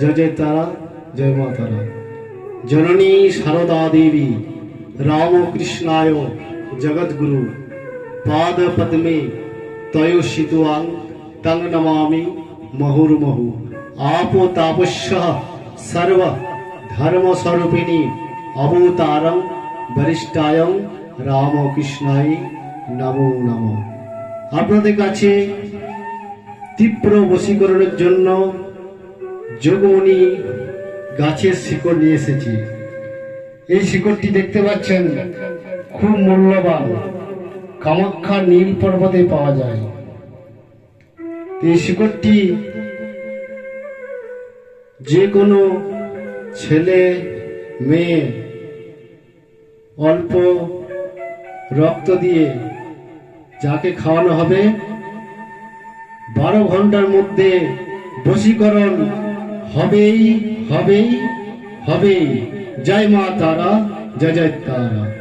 জয় জয় তারা, জয় মা তারা। জননী সারদা দেবী রামকৃষ্ণায় জগদ্গুরু, পাদ পদ্মে তয় শীতুয়াং তং নমামি মহুর্মহু। আপো তাপস্য সর্ব ধর্ম স্বরূপিণী অবতারং বরিষ্ঠায়ং রামকৃষ্ণায় নমো নমঃ। আপনাদের কাছে তীব্র বশীকরণের জন্য যোগমণি গাছের শিকড় নিয়ে এসেছি। এই শিকড়টি দেখতে পাচ্ছেন, খুব মূল্যবান। কামাখ্যা নীল পর্বতে পাওয়া যায়। এই শিকড়টি যে কোনো ছেলে, মেয়ে অল্প রক্ত দিয়ে যাকে খাওয়ানো হবে, বারো ঘণ্টার মধ্যে বশীকরণ হবেই হবেই হবেই। জয় মা তারা জয় জয় তারা।